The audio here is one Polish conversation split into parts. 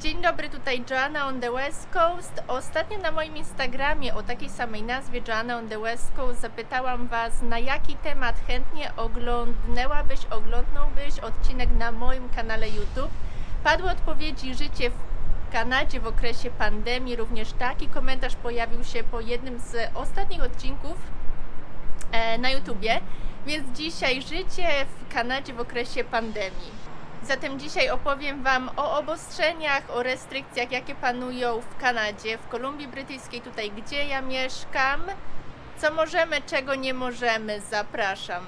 Dzień dobry, tutaj Joanna on the West Coast. Ostatnio na moim Instagramie o takiej samej nazwie Joanna on the West Coast zapytałam Was, na jaki temat chętnie oglądnęłabyś, oglądnąłbyś odcinek na moim kanale YouTube. Padły odpowiedzi życie w Kanadzie w okresie pandemii. Również taki komentarz pojawił się po jednym z ostatnich odcinków e, na YouTubie. Więc dzisiaj życie w Kanadzie w okresie pandemii. Zatem dzisiaj opowiem Wam o obostrzeniach, o restrykcjach, jakie panują w Kanadzie, w Kolumbii Brytyjskiej, tutaj gdzie ja mieszkam. Co możemy, czego nie możemy, zapraszam.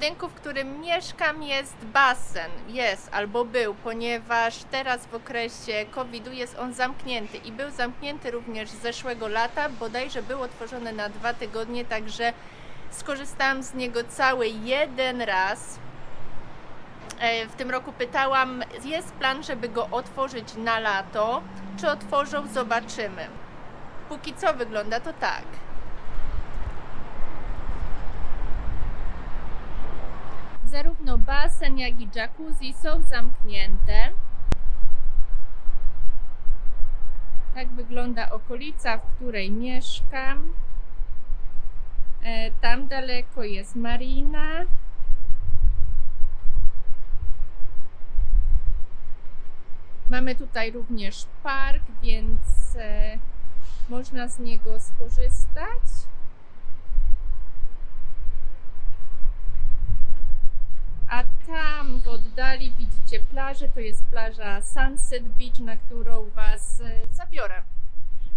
Budynku, w którym mieszkam, jest basen. Jest albo był, ponieważ teraz w okresie COVID-u jest on zamknięty i był zamknięty również z zeszłego lata. Bodajże był otworzony na dwa tygodnie, także skorzystałam z niego cały jeden raz. E, W tym roku pytałam, jest plan, żeby go otworzyć na lato. Czy otworzą? Zobaczymy. Póki co wygląda to tak. Zarówno basen, jak i jacuzzi są zamknięte. Tak wygląda okolica, w której mieszkam. E, Tam daleko jest marina. Mamy tutaj również park, więc e, można z niego skorzystać. A tam w oddali widzicie plażę, to jest plaża Sunset Beach, na którą Was e, zabiorę.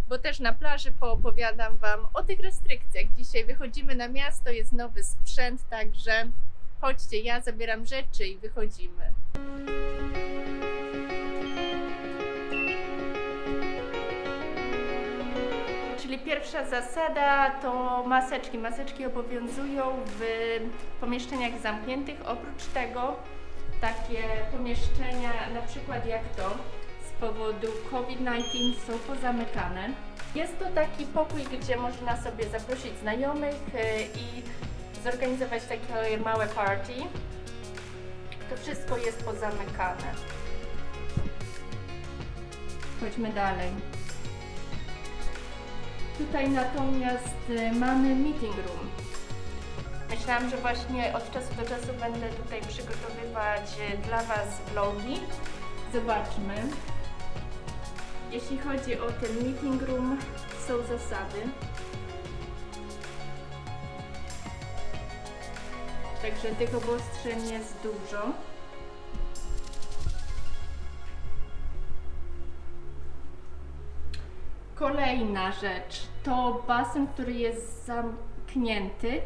Bo też na plaży poopowiadam Wam o tych restrykcjach. Dzisiaj wychodzimy na miasto, jest nowy sprzęt, także chodźcie, ja zabieram rzeczy i wychodzimy. Czyli pierwsza zasada to maseczki. Maseczki obowiązują w pomieszczeniach zamkniętych. Oprócz tego takie pomieszczenia, na przykład jak to, z powodu COVID-19 są pozamykane. Jest to taki pokój, gdzie można sobie zaprosić znajomych e, i zorganizować takie małe party. To wszystko jest pozamykane. Chodźmy dalej. Tutaj natomiast y, mamy meeting room. Myślałam, że właśnie od czasu do czasu będę tutaj przygotowywać y, dla Was vlogi. Zobaczmy. Jeśli chodzi o ten meeting room, są zasady. Także tych obostrzeń jest dużo. Kolejna rzecz to basen, który jest zamknięty.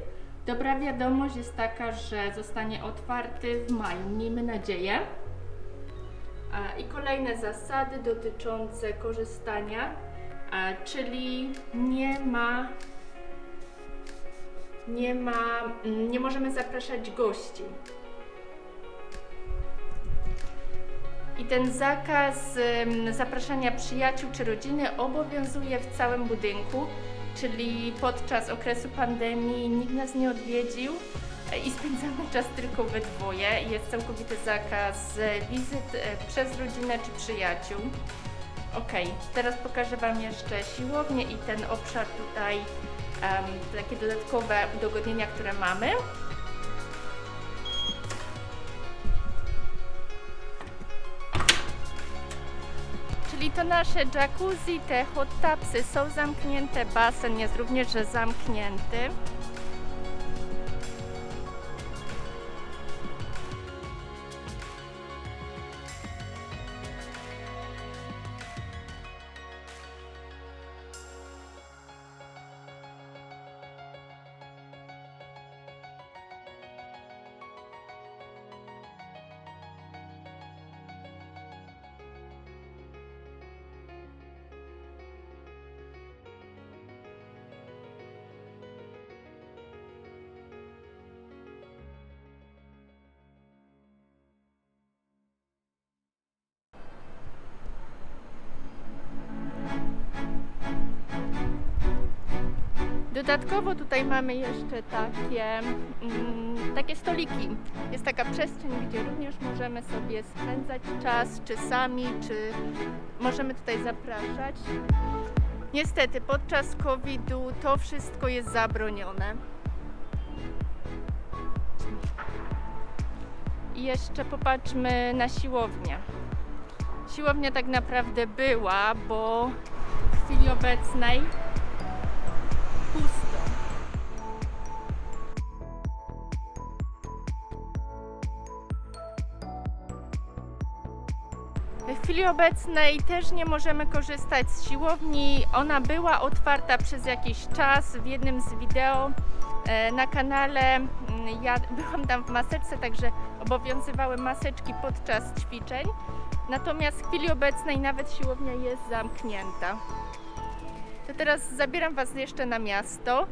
Dobra wiadomość jest taka, że zostanie otwarty w maju, miejmy nadzieję. I kolejne zasady dotyczące korzystania, czyli nie ma, nie ma, mm, nie możemy zapraszać gości. I ten zakaz zapraszania przyjaciół czy rodziny obowiązuje w całym budynku, czyli podczas okresu pandemii nikt nas nie odwiedził e, i spędzamy czas tylko we dwoje. Jest całkowity zakaz e, wizyt e, przez rodzinę czy przyjaciół. Ok, teraz pokażę Wam jeszcze siłownię i ten obszar tutaj, em, takie dodatkowe udogodnienia, które mamy. Czyli to nasze jacuzzi, te hot tubsy są zamknięte, basen jest również zamknięty. Dodatkowo tutaj mamy jeszcze takie, mm, takie stoliki. Jest taka przestrzeń, gdzie również możemy sobie spędzać czas, czy sami, czy możemy tutaj zapraszać. Niestety podczas COVID-u to wszystko jest zabronione. I jeszcze popatrzmy na siłownię. Siłownia tak naprawdę była, bo w chwili obecnej chwili obecnej też nie możemy korzystać z siłowni. Ona była otwarta przez jakiś czas. W jednym z wideo e, na kanale mm, ja byłam tam w maseczce, także obowiązywały maseczki podczas ćwiczeń. Natomiast w chwili obecnej nawet siłownia jest zamknięta. To teraz zabieram Was jeszcze na miasto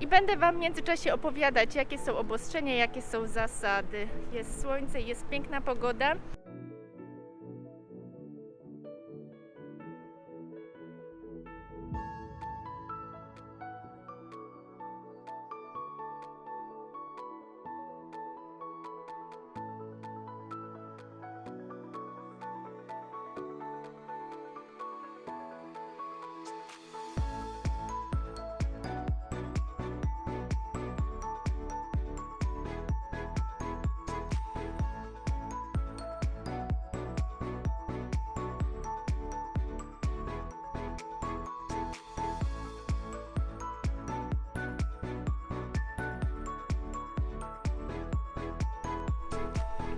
i będę Wam w międzyczasie opowiadać, jakie są obostrzenia, jakie są zasady. Jest słońce, jest piękna pogoda.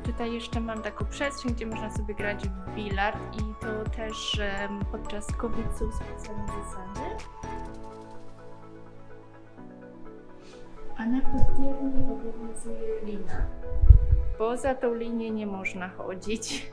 Tutaj jeszcze mam taką przestrzeń, gdzie można sobie grać w bilard i to też em, podczas COVID są specjalne zasady. A na podwierni obowiązuje lina. Poza tą linię nie można chodzić.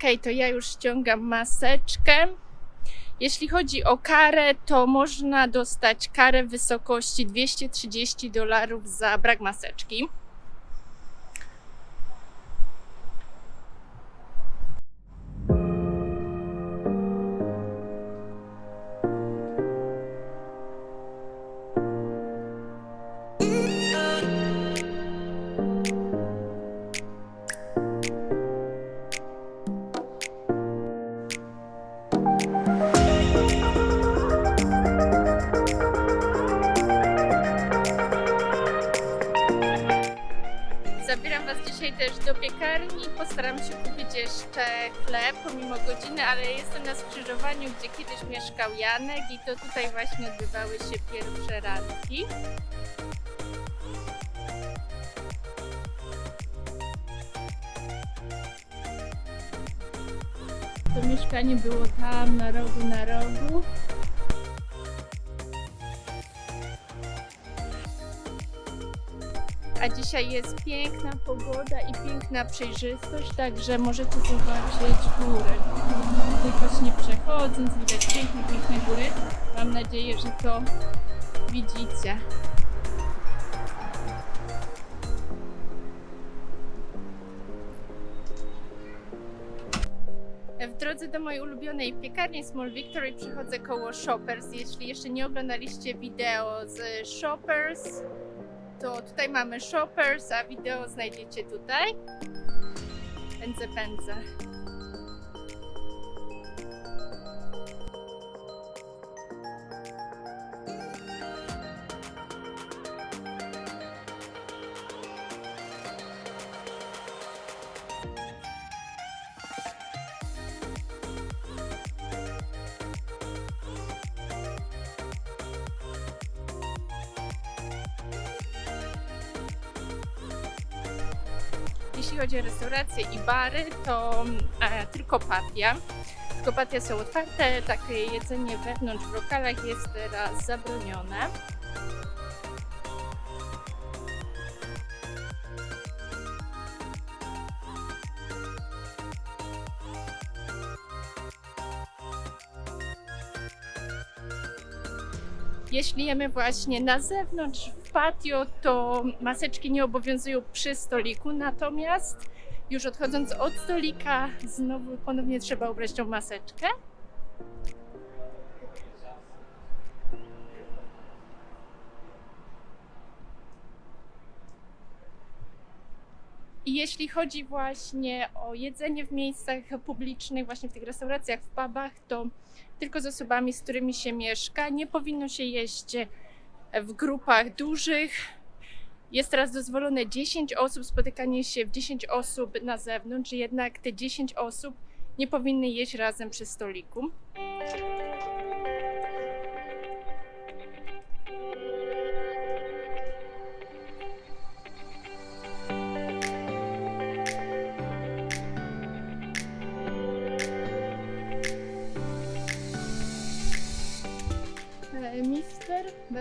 Ok, to ja już ściągam maseczkę. Jeśli chodzi o karę, to można dostać karę w wysokości 230 dolarów za brak maseczki. Ale jestem na skrzyżowaniu, gdzie kiedyś mieszkał Janek i to tutaj właśnie odbywały się pierwsze randki. To mieszkanie było tam na rogu, na rogu. Dzisiaj jest piękna pogoda i piękna przejrzystość, także możecie zobaczyć górę. Tutaj właśnie przechodząc widać piękne, piękne góry. Mam nadzieję, że to widzicie. W drodze do mojej ulubionej piekarni Small Victory przychodzę koło Shoppers. Jeśli jeszcze nie oglądaliście wideo z Shoppers, to tutaj mamy Shoppers, a wideo znajdziecie tutaj. Pędzę, pędzę. Chodzi o restauracje i bary, to e, tylko patia. Tylko patia są otwarte, takie jedzenie wewnątrz w lokalach jest teraz zabronione. Jeśli jemy właśnie na zewnątrz, patio, to maseczki nie obowiązują przy stoliku, natomiast już odchodząc od stolika, znowu ponownie trzeba ubrać tą maseczkę. I jeśli chodzi właśnie o jedzenie w miejscach publicznych, właśnie w tych restauracjach, w pubach, to tylko z osobami, z którymi się mieszka. Nie powinno się jeść w grupach dużych. Jest teraz dozwolone 10 osób, spotykanie się w 10 osób na zewnątrz, jednak te 10 osób nie powinny jeść razem przy stoliku.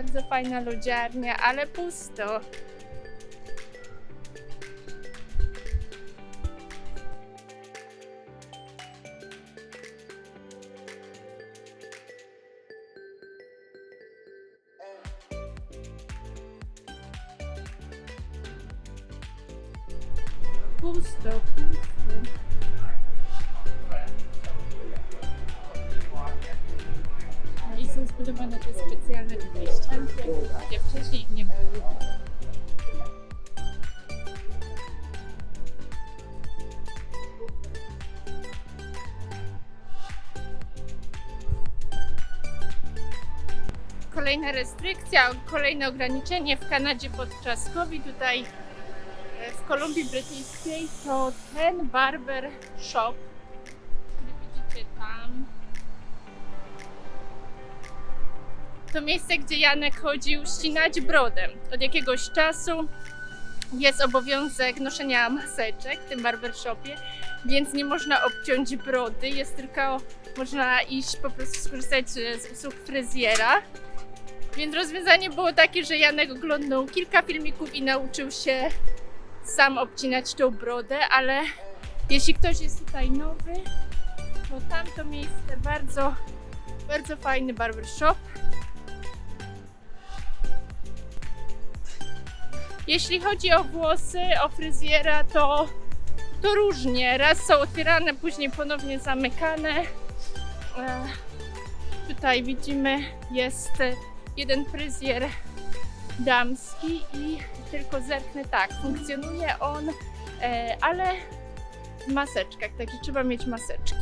Bardzo fajna lodziarnia, ale. Pusto, Kolejna restrykcja, kolejne ograniczenie w Kanadzie podczas COVID. Tutaj e, w Kolumbii Brytyjskiej to ten barber shop, który widzicie tam, to miejsce, gdzie Janek chodził ścinać brodę. Od jakiegoś czasu jest obowiązek noszenia maseczek w tym barbershopie, więc nie można obciąć brody, jest tylko można iść po prostu skorzystać z usług fryzjera. Więc rozwiązanie było takie, że Janek oglądał kilka filmików i nauczył się sam obcinać tą brodę, ale jeśli ktoś jest tutaj nowy, to tamto miejsce bardzo, bardzo fajny barbershop. Jeśli chodzi o włosy, o fryzjera, to, to różnie. Raz są otwierane, później ponownie zamykane. E, tutaj widzimy, jest jeden fryzjer damski i tylko zerknę tak, funkcjonuje on, e, ale w maseczkach, także trzeba mieć maseczki.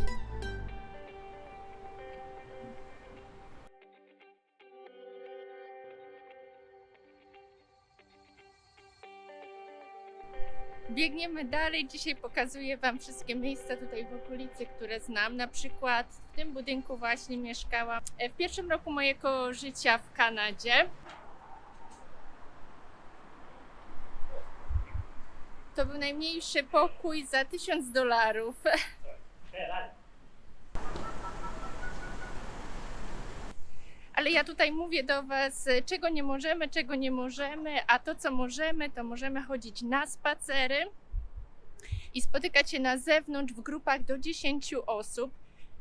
Biegniemy dalej. Dzisiaj pokazuję Wam wszystkie miejsca tutaj w okolicy, które znam. Na przykład w tym budynku właśnie mieszkałam e, w pierwszym roku mojego życia w Kanadzie. To był najmniejszy pokój za 1000 dolarów. Ale ja tutaj mówię do Was, czego nie możemy, czego nie możemy, a to, co możemy, to możemy chodzić na spacery i spotykać się na zewnątrz w grupach do 10 osób.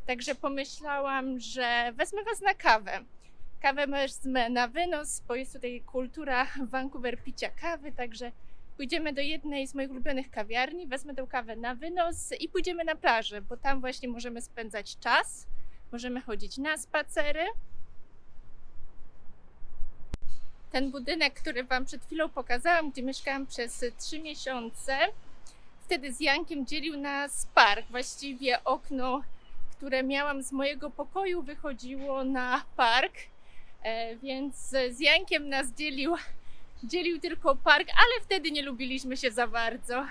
Także pomyślałam, że wezmę Was na kawę. Kawę wezmę na wynos, bo jest tutaj kultura Vancouver picia kawy, także pójdziemy do jednej z moich ulubionych kawiarni, wezmę tę kawę na wynos i pójdziemy na plażę, bo tam właśnie możemy spędzać czas, możemy chodzić na spacery. Ten budynek, który Wam przed chwilą pokazałam, gdzie mieszkałam przez 3 miesiące, wtedy z Jankiem dzielił nas park. Właściwie okno, które miałam z mojego pokoju, wychodziło na park, e, więc z Jankiem nas dzielił, dzielił tylko park, ale wtedy nie lubiliśmy się za bardzo.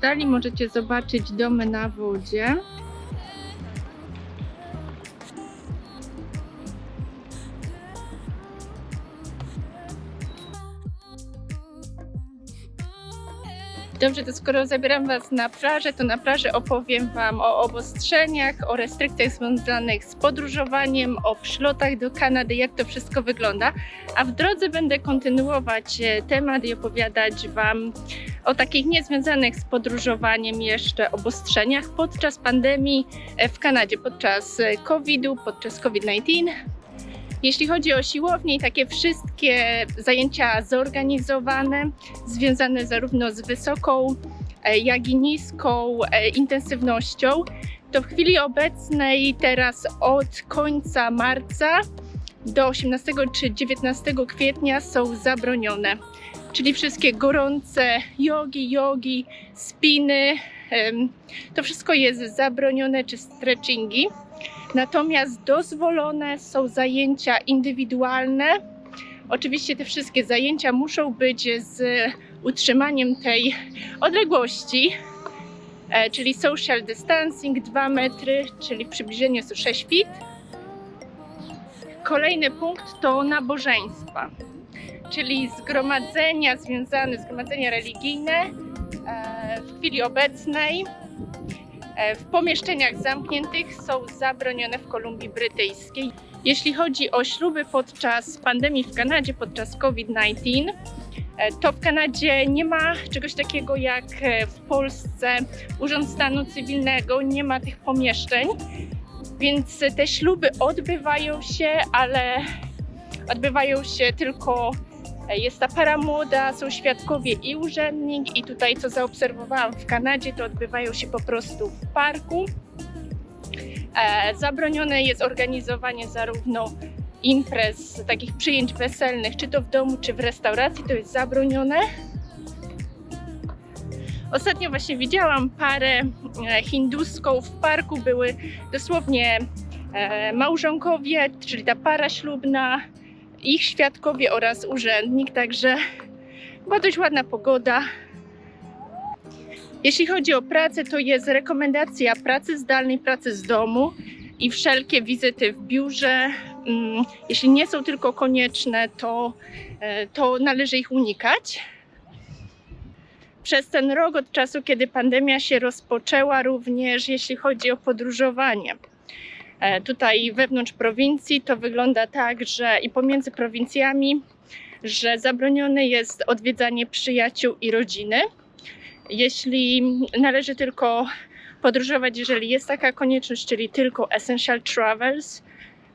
W oddali możecie zobaczyć domy na wodzie. Dobrze, to skoro zabieram Was na plażę, to na plaży opowiem Wam o obostrzeniach, o restrykcjach związanych z podróżowaniem, o przylotach do Kanady, jak to wszystko wygląda. A w drodze będę kontynuować e, temat i opowiadać Wam o takich niezwiązanych z podróżowaniem jeszcze obostrzeniach podczas pandemii e, w Kanadzie, podczas e, COVID-u, podczas COVID-19. Jeśli chodzi o siłownię i takie wszystkie zajęcia zorganizowane, związane zarówno z wysoką, e, jak i niską e, intensywnością, to w chwili obecnej, teraz od końca marca do 18 czy 19 kwietnia są zabronione. Czyli wszystkie gorące jogi, jogi, spiny, to wszystko jest zabronione, czy stretchingi. Natomiast dozwolone są zajęcia indywidualne. Oczywiście te wszystkie zajęcia muszą być z utrzymaniem tej odległości, e, czyli social distancing 2 metry, czyli w przybliżeniu jest to 6 feet. Kolejny punkt to nabożeństwa, czyli zgromadzenia związane, zgromadzenia religijne e, w chwili obecnej w pomieszczeniach zamkniętych są zabronione w Kolumbii Brytyjskiej. Jeśli chodzi o śluby podczas pandemii w Kanadzie, podczas COVID-19, e, to w Kanadzie nie ma czegoś takiego jak e, w Polsce Urząd Stanu Cywilnego, nie ma tych pomieszczeń, więc te śluby odbywają się, ale odbywają się tylko e, jest ta para młoda, są świadkowie i urzędnik i tutaj co zaobserwowałam w Kanadzie, to odbywają się po prostu w parku. E, zabronione jest organizowanie zarówno imprez, takich przyjęć weselnych, czy to w domu, czy w restauracji, to jest zabronione. Ostatnio właśnie widziałam parę e, hinduską w parku, były dosłownie e, małżonkowie, czyli ta para ślubna, ich świadkowie oraz urzędnik, także była dość ładna pogoda. Jeśli chodzi o pracę, to jest rekomendacja pracy zdalnej, pracy z domu i wszelkie wizyty w biurze. mm, Jeśli nie są tylko konieczne, to, e, to należy ich unikać. Przez ten rok od czasu, kiedy pandemia się rozpoczęła, również jeśli chodzi o podróżowanie. E, Tutaj wewnątrz prowincji to wygląda tak, że i pomiędzy prowincjami, że zabronione jest odwiedzanie przyjaciół i rodziny. Jeśli należy tylko podróżować, jeżeli jest taka konieczność, czyli tylko essential travels,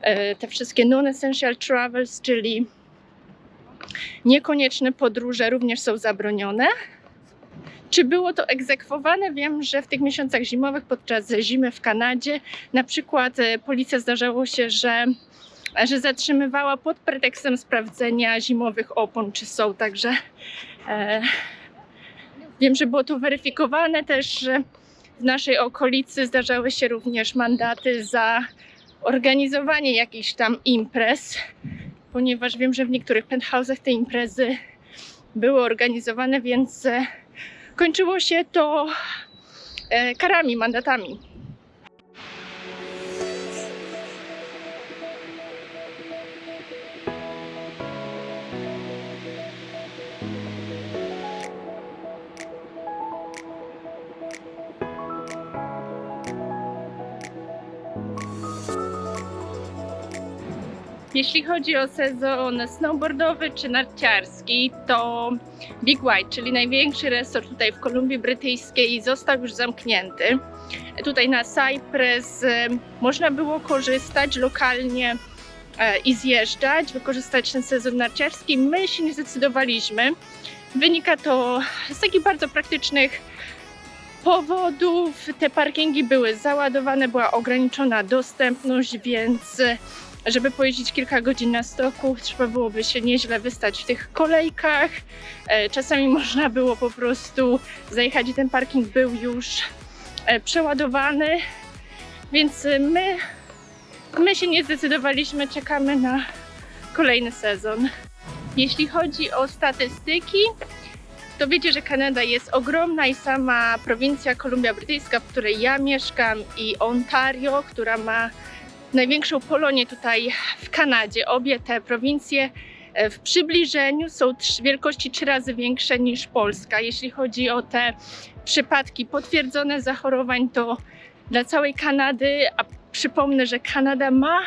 e, te wszystkie non-essential travels, czyli niekonieczne podróże również są zabronione. Czy było to egzekwowane? Wiem, że w tych miesiącach zimowych, podczas zimy w Kanadzie, na przykład e, policja zdarzało się, że, że zatrzymywała pod pretekstem sprawdzenia zimowych opon, czy są. Także e, wiem, że było to weryfikowane też, że w naszej okolicy zdarzały się również mandaty za organizowanie jakichś tam imprez, ponieważ wiem, że w niektórych penthouse'ach te imprezy były organizowane, więc e, kończyło się to e, karami, mandatami. Jeśli chodzi o sezon snowboardowy czy narciarski, to Big White, czyli największy resort tutaj w Kolumbii Brytyjskiej, został już zamknięty. Tutaj na Cypress e, można było korzystać lokalnie e, i zjeżdżać, wykorzystać ten sezon narciarski. My się nie zdecydowaliśmy. Wynika to z takich bardzo praktycznych powodów. Te parkingi były załadowane, była ograniczona dostępność, więc żeby pojeździć kilka godzin na stoku, trzeba byłoby się nieźle wystać w tych kolejkach. E, Czasami można było po prostu zajechać i ten parking był już e, przeładowany, więc e, my, my się nie zdecydowaliśmy, czekamy na kolejny sezon. Jeśli chodzi o statystyki, to wiecie, że Kanada jest ogromna i sama prowincja Kolumbia Brytyjska, w której ja mieszkam i Ontario, która ma największą Polonię tutaj w Kanadzie. Obie te prowincje e, w przybliżeniu są trz- wielkości trzy razy większe niż Polska. Jeśli chodzi o te przypadki potwierdzone zachorowań, to dla całej Kanady, a przypomnę, że Kanada ma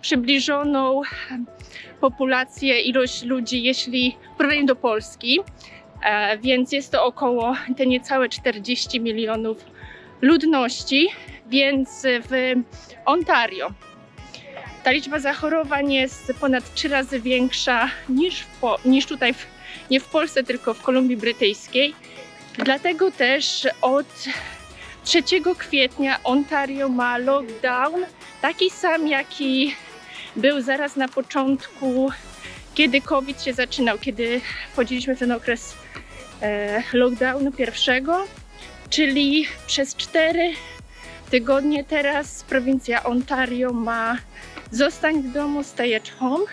przybliżoną populację, ilość ludzi, jeśli w do Polski, e, więc jest to około te niecałe 40 milionów ludności, więc w Ontario ta liczba zachorowań jest ponad trzy razy większa niż, niż tutaj, w, nie w Polsce, tylko w Kolumbii Brytyjskiej. Dlatego też od 3 kwietnia Ontario ma lockdown, taki sam jaki był zaraz na początku, kiedy COVID się zaczynał, kiedy wchodziliśmy w ten okres e, lockdownu pierwszego, czyli przez 4 tygodnie teraz prowincja Ontario ma zostań w domu, stay at home.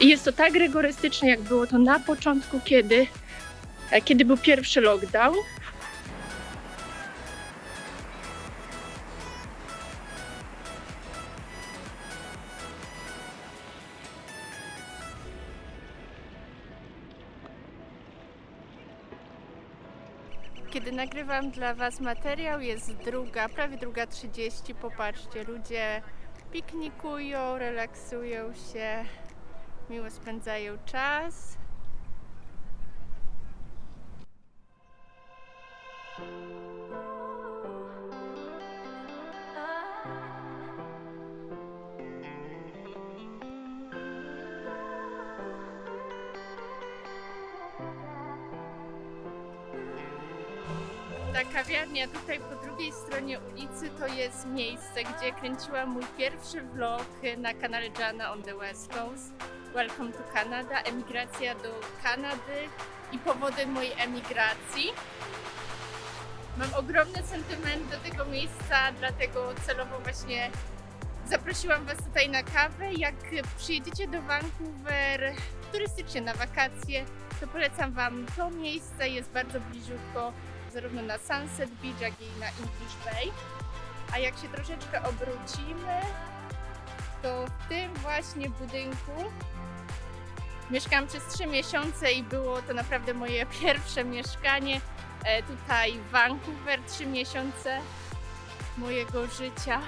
I jest to tak rygorystyczne, jak było to na początku, kiedy, e, kiedy był pierwszy lockdown. Kiedy nagrywam dla Was materiał, jest druga, prawie druga 30. Popatrzcie, ludzie piknikują, relaksują się, miło spędzają czas. Ta kawiarnia tutaj po drugiej stronie ulicy to jest miejsce, gdzie kręciłam mój pierwszy vlog na kanale Jana on the West Coast. Welcome to Canada, emigracja do Kanady i powody mojej emigracji. Mam ogromny sentyment do tego miejsca, dlatego celowo właśnie zaprosiłam Was tutaj na kawę. Jak przyjedziecie do Vancouver turystycznie na wakacje, to polecam Wam to miejsce, jest bardzo bliziutko zarówno na Sunset Beach, jak i na English Bay. A jak się troszeczkę obrócimy, to w tym właśnie budynku mieszkałam przez 3 miesiące i było to naprawdę moje pierwsze mieszkanie e, tutaj w Vancouver. 3 miesiące mojego życia,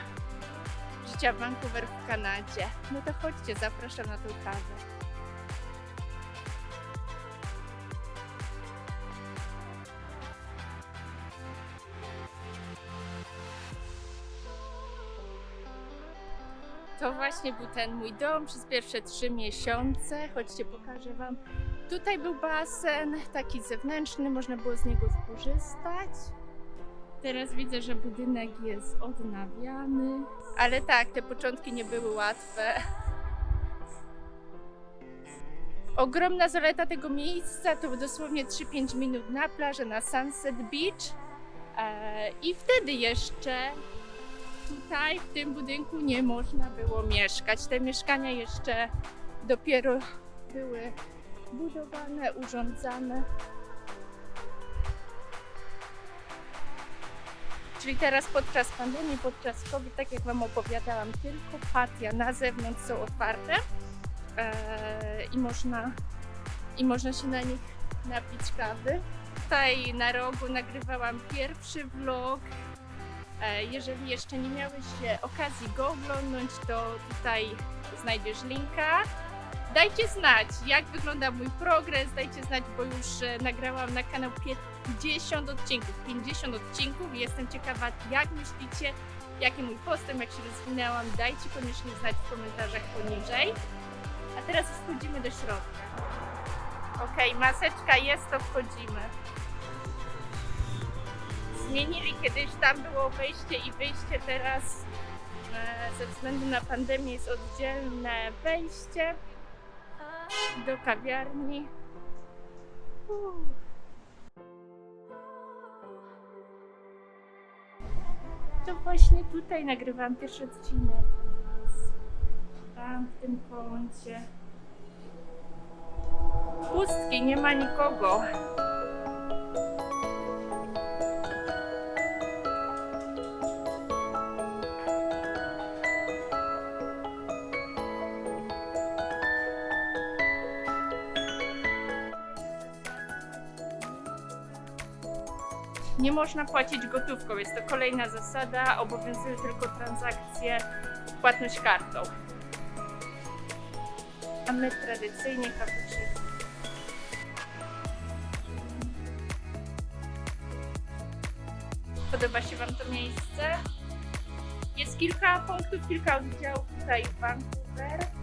życia w Vancouver w Kanadzie. No to chodźcie, zapraszam na tą kawę. Właśnie był ten mój dom przez pierwsze trzy miesiące. Chodźcie, pokażę Wam. Tutaj był basen, taki zewnętrzny, można było z niego skorzystać. Teraz widzę, że budynek jest odnawiany. Ale tak, te początki nie były łatwe. Ogromna zaleta tego miejsca to dosłownie 3-5 minut na plażę na Sunset Beach. E, I wtedy jeszcze tutaj w tym budynku nie można było mieszkać. Te mieszkania jeszcze dopiero były budowane, urządzane. Czyli teraz podczas pandemii, podczas COVID, tak jak Wam opowiadałam, tylko patia na zewnątrz są otwarte eee, i, można, i można się na nich napić kawy. Tutaj na rogu nagrywałam pierwszy vlog E, Jeżeli jeszcze nie miałeś e, okazji go oglądnąć, to tutaj znajdziesz linka. Dajcie znać, jak wygląda mój progres, dajcie znać, bo już e, nagrałam na kanał 50 odcinków. 50 odcinków jestem ciekawa, jak myślicie, jaki mój postęp, jak się rozwinęłam. Dajcie koniecznie znać w komentarzach poniżej. A teraz wchodzimy do środka. Okej, maseczka jest, to wchodzimy zmienili kiedyś, tam było wejście i wyjście, teraz e, ze względu na pandemię jest oddzielne wejście do kawiarni. Uff. To właśnie tutaj nagrywam pierwszy odcinek. Tam w tym kącie. Pustki, nie ma nikogo. Można płacić gotówką, jest to kolejna zasada, obowiązują tylko transakcje, płatność kartą. A my tradycyjnie cappuccino. Podoba się Wam to miejsce? Jest kilka punktów, kilka oddziałów tutaj w Vancouver.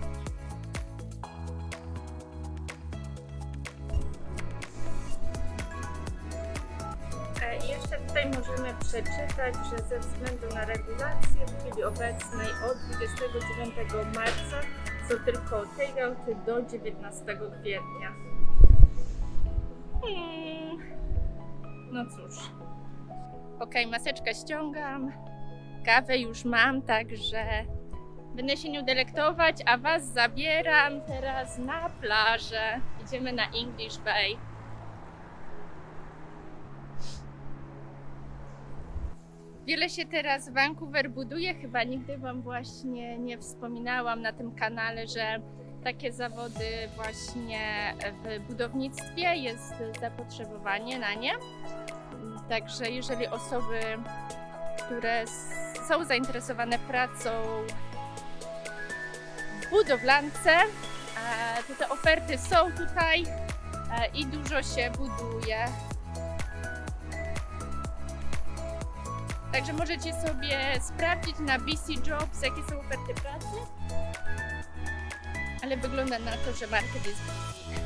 Przeczytać, że ze względu na regulacje w chwili obecnej od 29 marca są tylko takeouty do 19 kwietnia. Hmm. No cóż. Okej, maseczkę ściągam. Kawę już mam, także będę się nią delektować, a Was zabieram teraz na plażę. Idziemy na English Bay. Wiele się teraz Vancouver buduje, chyba nigdy Wam właśnie nie wspominałam na tym kanale, że takie zawody właśnie w budownictwie jest zapotrzebowanie na nie. Także jeżeli osoby, które są zainteresowane pracą w budowlance, to te oferty są tutaj e, i dużo się buduje. Także możecie sobie sprawdzić na BC Jobs, jakie są oferty pracy. Ale wygląda na to, że market jest busy.